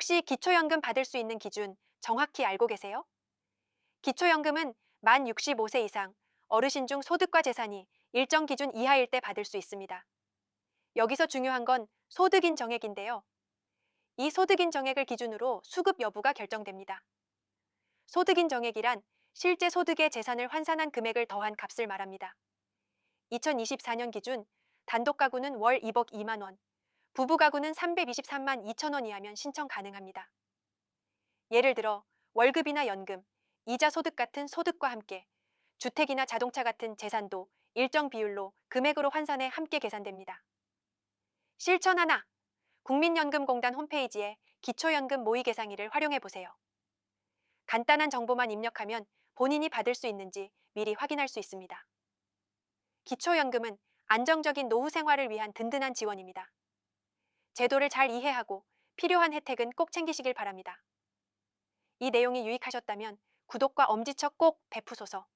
혹시 기초연금 받을 수 있는 기준 정확히 알고 계세요? 기초연금은 만 65세 이상 어르신 중 소득과 재산이 일정 기준 이하일 때 받을 수 있습니다. 여기서 중요한 건 소득인 정액인데요. 이 소득인 정액을 기준으로 수급 여부가 결정됩니다. 소득인 정액이란 실제 소득의 재산을 환산한 금액을 더한 값을 말합니다. 2024년 기준 단독 가구는 월 2억 2만 원, 부부 가구는 323만 2천 원 이하면 신청 가능합니다. 예를 들어 월급이나 연금, 이자 소득 같은 소득과 함께 주택이나 자동차 같은 재산도 일정 비율로 금액으로 환산해 함께 계산됩니다. 실천 하나. 국민연금공단 홈페이지에 기초연금 모의계상일을 활용해 보세요. 간단한 정보만 입력하면 본인이 받을 수 있는지 미리 확인할 수 있습니다. 기초연금은 안정적인 노후 생활을 위한 든든한 지원입니다. 제도를 잘 이해하고 필요한 혜택은 꼭 챙기시길 바랍니다. 이 내용이 유익하셨다면 구독과 엄지척 꼭 베푸소서.